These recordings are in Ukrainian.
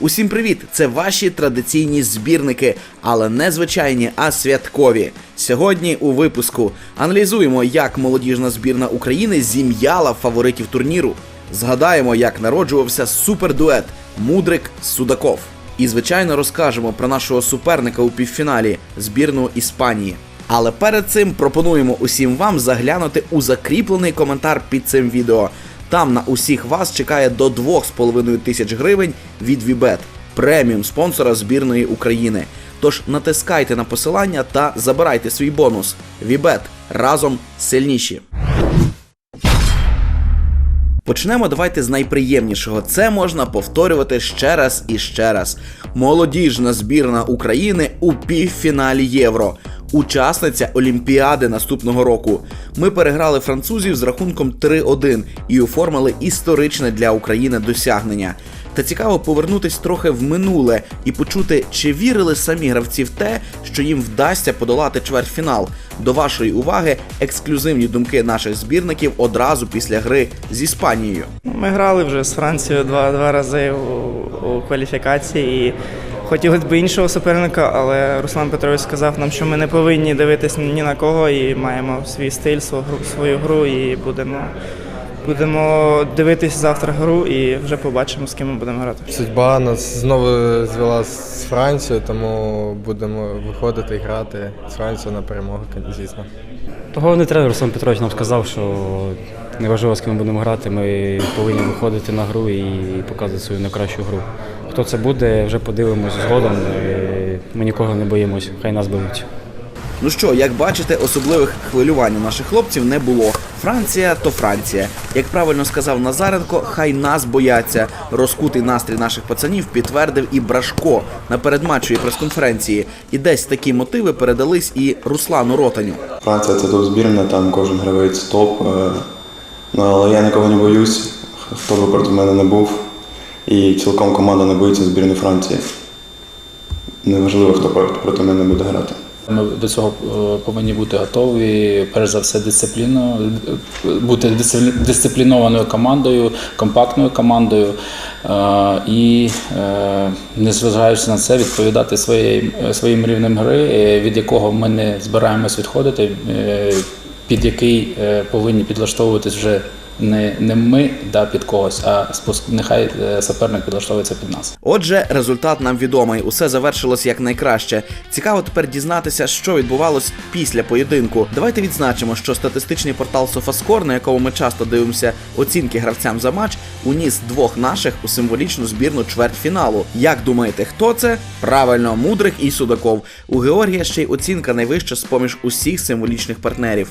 Усім привіт! Це ваші традиційні збірники, але не звичайні, а святкові. Сьогодні у випуску аналізуємо, як молодіжна збірна України зім'яла фаворитів турніру. Згадаємо, як народжувався супердует Мудрик Судаков. І, звичайно, розкажемо про нашого суперника у півфіналі збірну Іспанії. Але перед цим пропонуємо усім вам заглянути у закріплений коментар під цим відео. Там на усіх вас чекає до 2,5 тисяч гривень від Вібет, преміум спонсора збірної України. Тож натискайте на посилання та забирайте свій бонус. Вібет разом сильніші. Почнемо давайте з найприємнішого. Це можна повторювати ще раз і ще раз. Молодіжна збірна України у півфіналі Євро. Учасниця Олімпіади наступного року. Ми переграли французів з рахунком 3-1 і оформили історичне для України досягнення. Та цікаво повернутись трохи в минуле і почути, чи вірили самі гравці в те, що їм вдасться подолати чвертьфінал. До вашої уваги ексклюзивні думки наших збірників одразу після гри з Іспанією. Ми грали вже з Францією два, два рази у, у кваліфікації і хотілося б іншого суперника, але Руслан Петрович сказав нам, що ми не повинні дивитись ні на кого і маємо свій стиль, свою гру і будемо, будемо дивитись завтра гру і вже побачимо, з ким ми будемо грати. Судьба нас знову звела з Францією, тому будемо виходити і грати з Францією на перемогу, звісно. Головний тренер Руслан Петрович нам сказав, що неважливо, з ким ми будемо грати, ми повинні виходити на гру і показувати свою найкращу гру. Хто це буде, вже подивимось згодом. Ми нікого не боїмось, хай нас беруть. Ну що, як бачите, особливих хвилювань у наших хлопців не було. Франція то Франція. Як правильно сказав Назаренко, хай нас бояться. Розкутий настрій наших пацанів підтвердив і Брашко на передматчовій прес-конференції. І десь такі мотиви передались і Руслану Ротаню. Франція це топ збірна, там кожен гравець топ. е, Ну, але я нікого не боюсь, хто би проти мене не був. І цілком команда не боїться збірної Франції. Неважливо, хто проти мене буде грати. Ми до цього е, повинні бути готові. Перш за все, дисципліну, бути дисциплі- дисциплінованою командою, компактною командою. е, І, е, незважаючи на це, відповідати своїм, своїм рівнем гри, від якого ми не збираємось відходити, під який повинні підлаштовуватись вже не, не ми да, під когось, а спос- нехай е, суперник підлаштовується під нас. Отже, результат нам відомий. Усе завершилось як найкраще. Цікаво тепер дізнатися, що відбувалось після поєдинку. Давайте відзначимо, що статистичний портал SofaScore, на якому ми часто дивимося оцінки гравцям за матч, уніс двох наших у символічну збірну чвертьфіналу. Як думаєте, хто це? Правильно, мудрик і Судаков. У Георгія ще й оцінка найвища з поміж усіх символічних партнерів.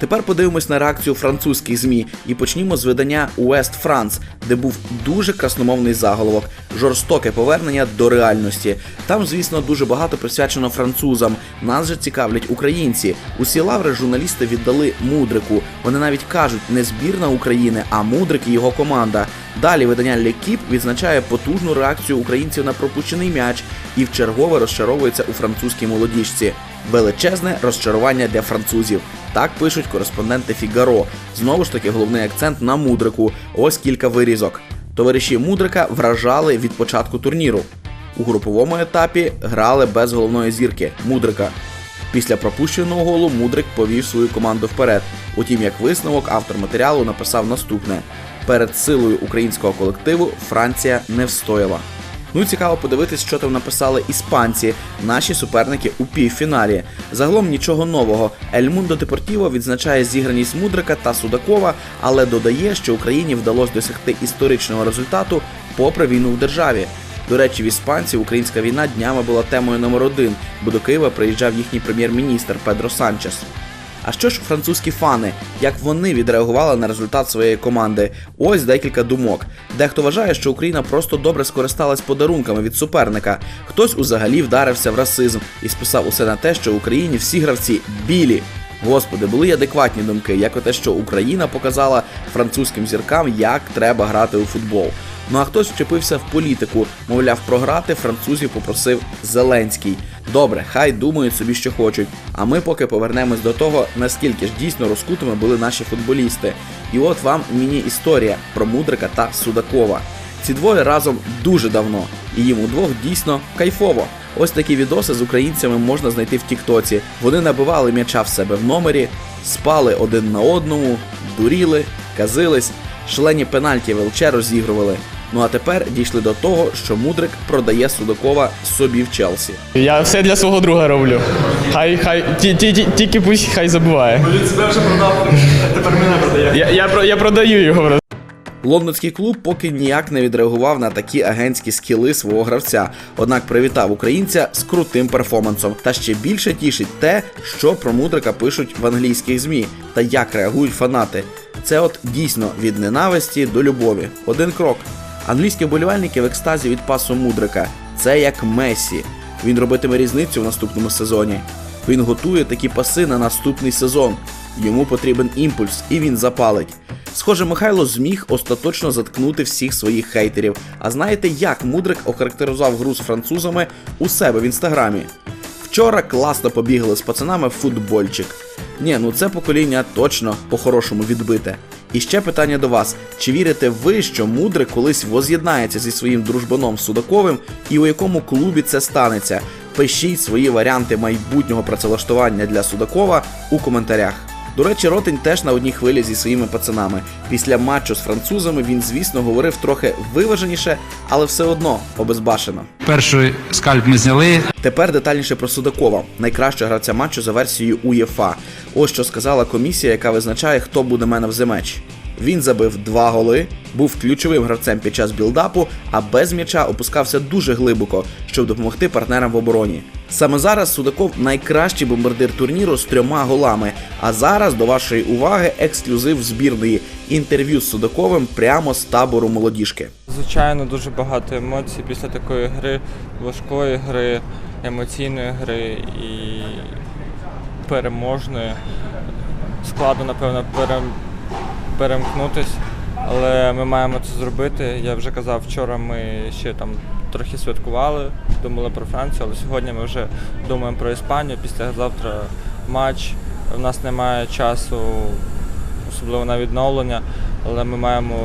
Тепер подивимось на реакцію французьких ЗМІ і почнімо з видання West France, де був дуже красномовний заголовок жорстоке повернення до реальності. Там, звісно, дуже багато присвячено французам. Нас же цікавлять українці. Усі лаври журналісти віддали мудрику. Вони навіть кажуть, не збірна України, а мудрик і його команда. Далі видання Лекіп відзначає потужну реакцію українців на пропущений м'яч і вчергове розчаровується у французькій молодіжці. Величезне розчарування для французів. Так пишуть кореспонденти Фігаро. Знову ж таки, головний акцент на мудрику. Ось кілька вирізок. Товариші Мудрика вражали від початку турніру. У груповому етапі грали без головної зірки Мудрика. Після пропущеного голу Мудрик повів свою команду вперед. Утім, як висновок, автор матеріалу написав наступне: перед силою українського колективу Франція не встояла. Ну цікаво подивитись, що там написали іспанці, наші суперники у півфіналі. Загалом нічого нового. Ель Мундо Депортіво відзначає зіграність Мудрика та Судакова, але додає, що Україні вдалося досягти історичного результату попри війну в державі. До речі, в іспанців українська війна днями була темою номер один, бо до Києва приїжджав їхній прем'єр-міністр Педро Санчес. А що ж французькі фани? Як вони відреагували на результат своєї команди? Ось декілька думок. Дехто вважає, що Україна просто добре скористалась подарунками від суперника. Хтось узагалі вдарився в расизм і списав усе на те, що в Україні всі гравці білі. Господи, були й адекватні думки, як те, що Україна показала французьким зіркам, як треба грати у футбол. Ну а хтось вчепився в політику, мовляв, програти французів попросив Зеленський. Добре, хай думають собі, що хочуть. А ми поки повернемось до того, наскільки ж дійсно розкутими були наші футболісти. І от вам міні-історія про Мудрика та Судакова. Ці двоє разом дуже давно, і їм удвох дійсно кайфово. Ось такі відоси з українцями можна знайти в Тіктоці. Вони набивали м'яча в себе в номері, спали один на одному, дуріли, казились, шлені пенальті ВЛЧ розігрували. Ну а тепер дійшли до того, що Мудрик продає Судакова собі в Челсі. Я все для свого друга роблю. Хай, хай, ті, ті, ті, тільки пусть хай забуває. Він себе вже продав, тепер мене продає. Я, я, про- я продаю його. Лондонський клуб поки ніяк не відреагував на такі агентські скіли свого гравця, однак привітав українця з крутим перформансом. Та ще більше тішить те, що про мудрика пишуть в англійських змі та як реагують фанати. Це от дійсно від ненависті до любові. Один крок. Англійські вболівальники в екстазі від пасу мудрика. Це як Месі. Він робитиме різницю в наступному сезоні. Він готує такі паси на наступний сезон. Йому потрібен імпульс, і він запалить. Схоже, Михайло зміг остаточно заткнути всіх своїх хейтерів. А знаєте, як Мудрик охарактеризував гру з французами у себе в інстаграмі? Вчора класно побігли з пацанами в футбольчик. Ні, ну це покоління точно по-хорошому відбите. І ще питання до вас: чи вірите ви, що мудре колись воз'єднається зі своїм дружбаном Судаковим, і у якому клубі це станеться? Пишіть свої варіанти майбутнього працевлаштування для Судакова у коментарях. До речі, Ротень теж на одній хвилі зі своїми пацанами. Після матчу з французами він, звісно, говорив трохи виваженіше, але все одно обезбашено. Перший скальп ми зняли. Тепер детальніше про Судакова, найкращого гравця матчу за версією УЄФА. Ось що сказала комісія, яка визначає, хто буде мене в матч. Він забив два голи, був ключовим гравцем під час білдапу, а без м'яча опускався дуже глибоко, щоб допомогти партнерам в обороні. Саме зараз Судаков найкращий бомбардир турніру з трьома голами. А зараз до вашої уваги ексклюзив збірної інтерв'ю з Судаковим прямо з табору молодіжки. Звичайно, дуже багато емоцій після такої гри, важкої гри, емоційної гри і переможної. Складно, напевно, перем... перемкнутись, але ми маємо це зробити. Я вже казав, вчора ми ще там трохи святкували, думали про Францію, але сьогодні ми вже думаємо про Іспанію. Післязавтра матч. У нас немає часу, особливо на відновлення, але ми маємо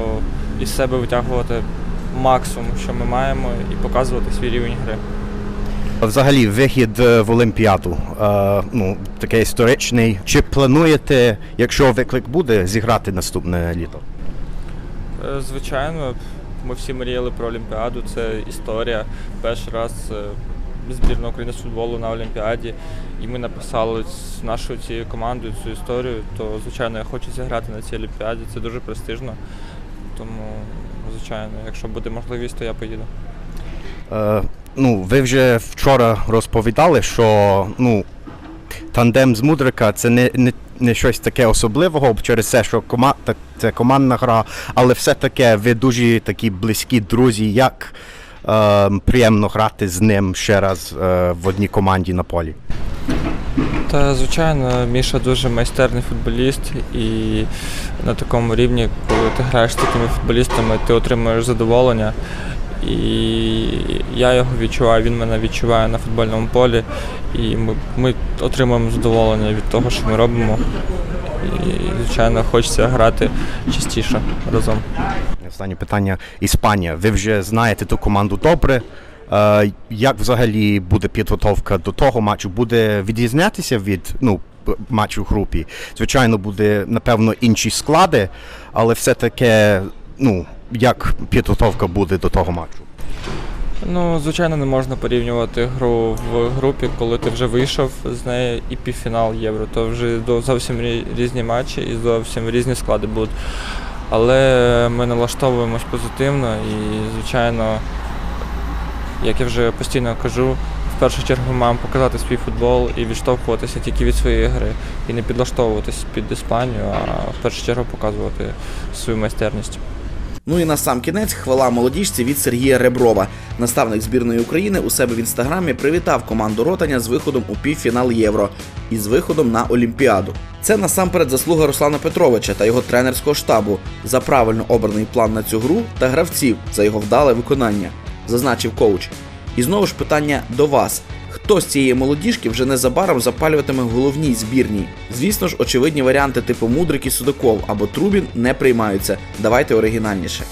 із себе витягувати максимум, що ми маємо, і показувати свій рівень гри. Взагалі, вихід е, в Олімпіаду, е, ну, такий історичний. Чи плануєте, якщо виклик буде, зіграти наступне літо? Е, Звичайно, ми всі мріяли про Олімпіаду. Це історія. Перший раз збірна України з футболу на Олімпіаді. І ми написали з нашою цією командою цю історію. То, звичайно, я хочу зіграти на цій Олімпіаді. Це дуже престижно. Тому, звичайно, якщо буде можливість, то я поїду. Е, ну, ви вже вчора розповідали, що ну, тандем з Мудрика це не, не, не щось таке особливого через те, що кома, це командна гра, але все-таки ви дуже такі близькі друзі, як е, приємно грати з ним ще раз е, в одній команді на полі. Та звичайно, Міша дуже майстерний футболіст, і на такому рівні, коли ти граєш з такими футболістами, ти отримуєш задоволення. І я його відчуваю, він мене відчуває на футбольному полі. І ми, ми отримуємо задоволення від того, що ми робимо. І, звичайно, хочеться грати частіше разом. Останнє питання. Іспанія. Ви вже знаєте ту команду добре. Е, як взагалі буде підготовка до того матчу? Буде відрізнятися від ну, матчу в групі? Звичайно, буде напевно інші склади, але все-таки, ну, як підготовка буде до того матчу? Ну, звичайно, не можна порівнювати гру в групі, коли ти вже вийшов з неї і півфінал євро. То вже зовсім різні матчі і зовсім різні склади будуть. Але ми налаштовуємось позитивно і, звичайно, як я вже постійно кажу, в першу чергу маємо показати свій футбол і відштовхуватися тільки від своєї гри. І не підлаштовуватись під Іспанію, а в першу чергу показувати свою майстерність. Ну і на сам кінець хвала молодіжці від Сергія Реброва. Наставник збірної України у себе в інстаграмі привітав команду Ротаня з виходом у півфінал Євро і з виходом на Олімпіаду. Це насамперед заслуга Руслана Петровича та його тренерського штабу за правильно обраний план на цю гру та гравців за його вдале виконання, зазначив коуч. І знову ж питання до вас. Хто з цієї молодіжки вже незабаром запалюватиме головній збірній? Звісно ж, очевидні варіанти типу Мудрик і Судаков або Трубін не приймаються. Давайте оригінальніше.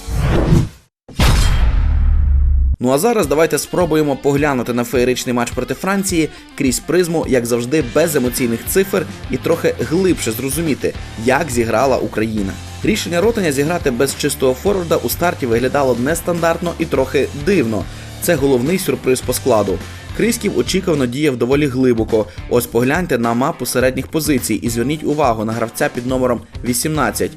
Ну а зараз давайте спробуємо поглянути на феєричний матч проти Франції крізь призму, як завжди, без емоційних цифр і трохи глибше зрозуміти, як зіграла Україна. Рішення Ротаня зіграти без чистого форварда у старті виглядало нестандартно і трохи дивно. Це головний сюрприз по складу. Крисків очікувано діяв доволі глибоко. Ось погляньте на мапу середніх позицій і зверніть увагу на гравця під номером 18.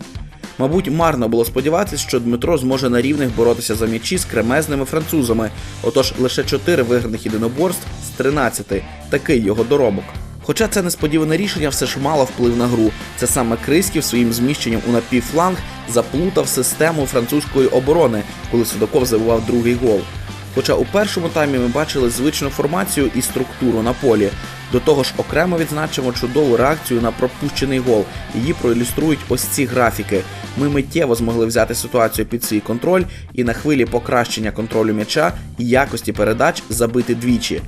Мабуть, марно було сподіватися, що Дмитро зможе на рівних боротися за м'ячі з кремезними французами. Отож, лише 4 виграних єдиноборств з 13. Такий його доробок. Хоча це несподіване рішення все ж мало вплив на гру. Це саме Криськів своїм зміщенням у напівфланг заплутав систему французької оборони, коли Судаков забував другий гол. Хоча у першому таймі ми бачили звичну формацію і структуру на полі. До того ж, окремо відзначимо чудову реакцію на пропущений гол. Її проілюструють ось ці графіки. Ми миттєво змогли взяти ситуацію під свій контроль і на хвилі покращення контролю м'яча і якості передач забити двічі.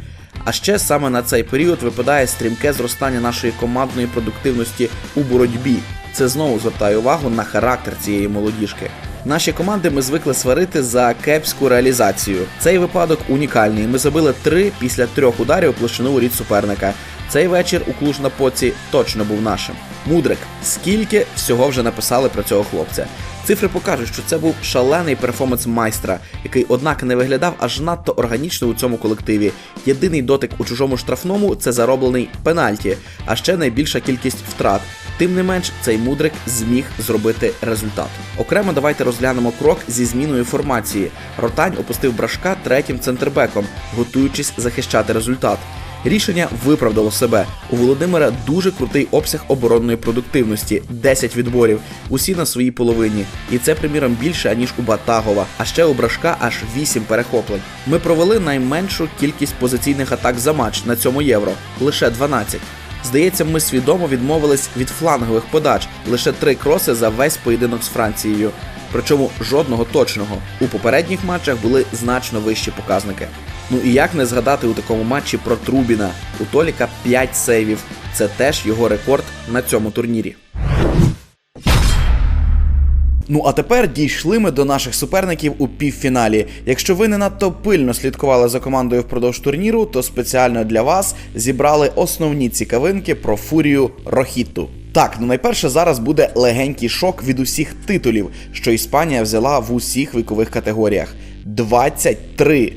А ще саме на цей період випадає стрімке зростання нашої командної продуктивності у боротьбі. Це знову звертає увагу на характер цієї молодіжки. Наші команди ми звикли сварити за кепську реалізацію. Цей випадок унікальний. Ми забили три після трьох ударів площину у воріт суперника. Цей вечір у клуж на поці точно був нашим. Мудрик, скільки всього вже написали про цього хлопця. Цифри покажуть, що це був шалений перформанс майстра, який, однак, не виглядав аж надто органічно у цьому колективі. Єдиний дотик у чужому штрафному це зароблений пенальті, а ще найбільша кількість втрат. Тим не менш, цей мудрик зміг зробити результат. Окремо давайте розглянемо крок зі зміною формації. Ротань опустив брашка третім центрбеком, готуючись захищати результат. Рішення виправдало себе. У Володимира дуже крутий обсяг оборонної продуктивності 10 відборів, усі на своїй половині. І це, приміром, більше аніж у Батагова, а ще у Брашка аж 8 перехоплень. Ми провели найменшу кількість позиційних атак за матч на цьому євро лише 12. Здається, ми свідомо відмовились від флангових подач, лише три кроси за весь поєдинок з Францією. Причому жодного точного. У попередніх матчах були значно вищі показники. Ну і як не згадати у такому матчі про Трубіна? У Толіка 5 сейвів. Це теж його рекорд на цьому турнірі. Ну а тепер дійшли ми до наших суперників у півфіналі. Якщо ви не надто пильно слідкували за командою впродовж турніру, то спеціально для вас зібрали основні цікавинки про фурію Рохітту. Так, ну найперше зараз буде легенький шок від усіх титулів, що Іспанія взяла в усіх вікових категоріях. 23.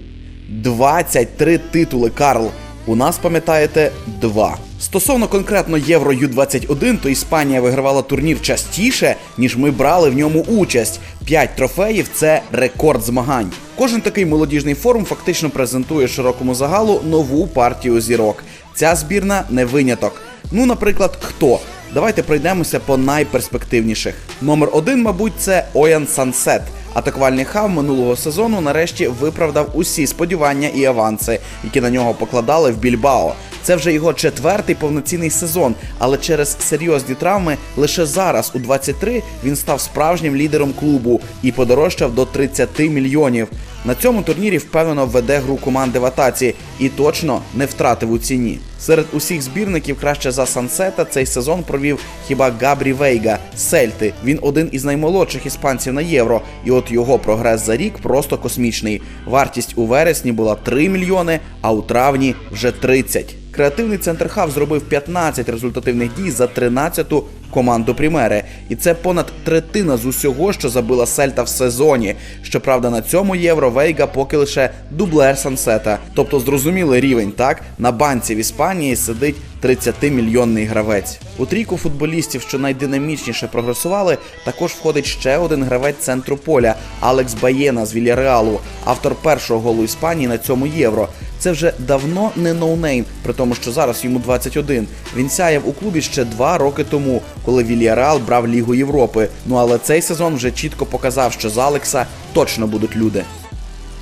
23 титули, Карл. У нас, пам'ятаєте, два. Стосовно конкретно Євро Ю-21, то Іспанія вигравала турнір частіше, ніж ми брали в ньому участь. П'ять трофеїв це рекорд змагань. Кожен такий молодіжний форум фактично презентує широкому загалу нову партію зірок. Ця збірна не виняток. Ну, наприклад, хто? Давайте пройдемося по найперспективніших. Номер один, мабуть, це Оян Сансет. Атакувальний хав минулого сезону нарешті виправдав усі сподівання і аванси, які на нього покладали в Більбао. Це вже його четвертий повноцінний сезон, але через серйозні травми лише зараз, у 23, він став справжнім лідером клубу і подорожчав до 30 мільйонів. На цьому турнірі впевнено веде гру команди в атаці і точно не втратив у ціні. Серед усіх збірників краще за Сансета цей сезон провів хіба Габрі Вейга Сельти. Він один із наймолодших іспанців на євро, і от його прогрес за рік просто космічний. Вартість у вересні була 3 мільйони, а у травні вже 30. Креативний центр хав зробив 15 результативних дій за 13-ту команду Прімери. І це понад третина з усього, що забила Сельта в сезоні. Щоправда, на цьому євро Вейга поки лише дублер Сансета. Тобто зрозумілий рівень, так? На банці в Іспанії сидить 30-мільйонний гравець. У трійку футболістів, що найдинамічніше прогресували, також входить ще один гравець центру поля Алекс Баєна з Вільяреалу, автор першого голу Іспанії на цьому євро. Це вже давно не ноунейм, при тому, що зараз йому 21. Він сяяв у клубі ще два роки тому, коли Вільяреал брав Лігу Європи. Ну але цей сезон вже чітко показав, що з Алекса точно будуть люди.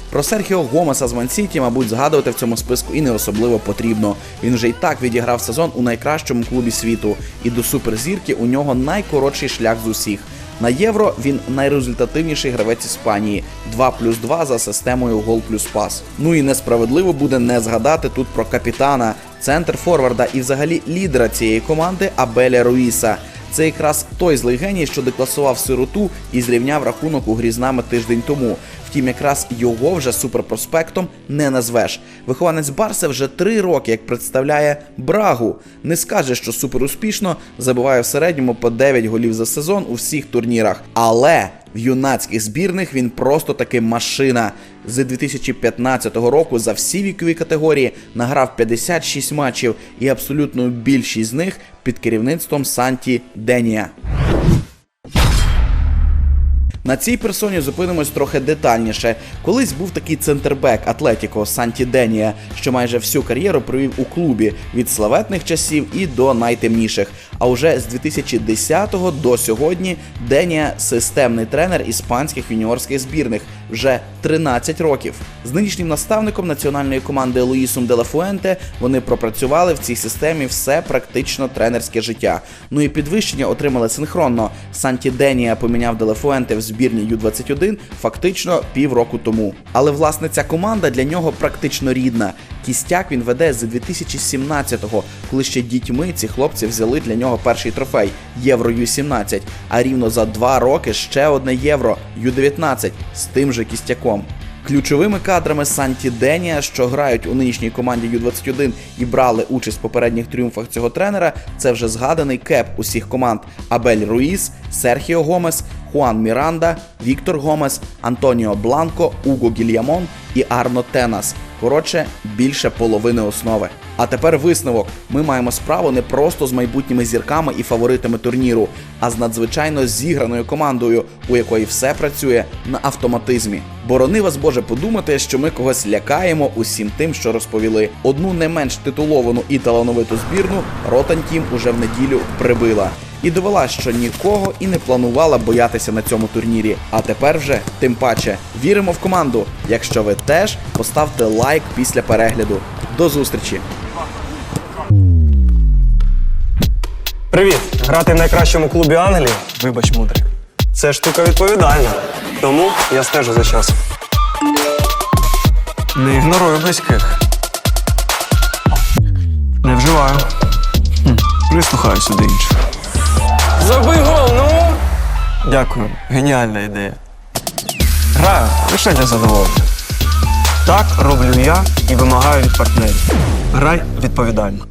Про Серхіо Гомеса з Мансіті, мабуть, згадувати в цьому списку і не особливо потрібно. Він вже і так відіграв сезон у найкращому клубі світу, і до суперзірки у нього найкоротший шлях з усіх. На євро він найрезультативніший гравець Іспанії 2 плюс 2 за системою гол плюс пас. Ну і несправедливо буде не згадати тут про капітана, центр форварда і взагалі лідера цієї команди Абеля Руїса. Це якраз той злий геній, що декласував сироту і зрівняв рахунок у грі з нами тиждень тому. Втім, якраз його вже суперпроспектом не назвеш. Вихованець Барса вже три роки як представляє Брагу. Не скаже, що суперуспішно забиває в середньому по 9 голів за сезон у всіх турнірах. Але в юнацьких збірних він просто таки машина. З 2015 року за всі вікові категорії награв 56 матчів, і абсолютну більшість з них під керівництвом Санті Денія. На цій персоні зупинимось трохи детальніше. Колись був такий центрбек Атлетіко Санті Денія, що майже всю кар'єру провів у клубі від славетних часів і до найтемніших. А уже з 2010-го до сьогодні Денія системний тренер іспанських юніорських збірних вже 13 років. З нинішнім наставником національної команди Луїсом Делафуенте вони пропрацювали в цій системі все практично тренерське життя. Ну і підвищення отримали синхронно. Санті Денія поміняв Делафуенте в збірні Ю-21 фактично півроку тому. Але власне ця команда для нього практично рідна. Кістяк він веде з 2017-го, коли ще дітьми ці хлопці взяли для нього перший трофей Євро Ю-17, а рівно за два роки ще одне Євро Ю-19 з тим же кістяком. Ключовими кадрами Санті Денія, що грають у нинішній команді Ю-21 і брали участь в попередніх тріумфах цього тренера, це вже згаданий кеп усіх команд Абель Руїс, Серхіо Гомес, Хуан Міранда, Віктор Гомес, Антоніо Бланко, Уго Гільямон і Арно Тенас. Коротше, більше половини основи. А тепер висновок: ми маємо справу не просто з майбутніми зірками і фаворитами турніру, а з надзвичайно зіграною командою, у якої все працює на автоматизмі. Борони вас Боже подумати, що ми когось лякаємо усім тим, що розповіли. Одну не менш титуловану і талановиту збірну Ротан Тім уже в неділю прибила. І довела, що нікого і не планувала боятися на цьому турнірі. А тепер вже тим паче віримо в команду. Якщо ви теж поставте лайк після перегляду. До зустрічі! Привіт! Грати в найкращому клубі Англії, вибач, мудрик. Це штука відповідальна. Тому я стежу за часом. Не ігнорую близьких. Не вживаю. Прислухаюся до інших. Забий гол, ну! Дякую, геніальна ідея. Граю лише для задоволення. Так роблю я і вимагаю від партнерів. Грай відповідально.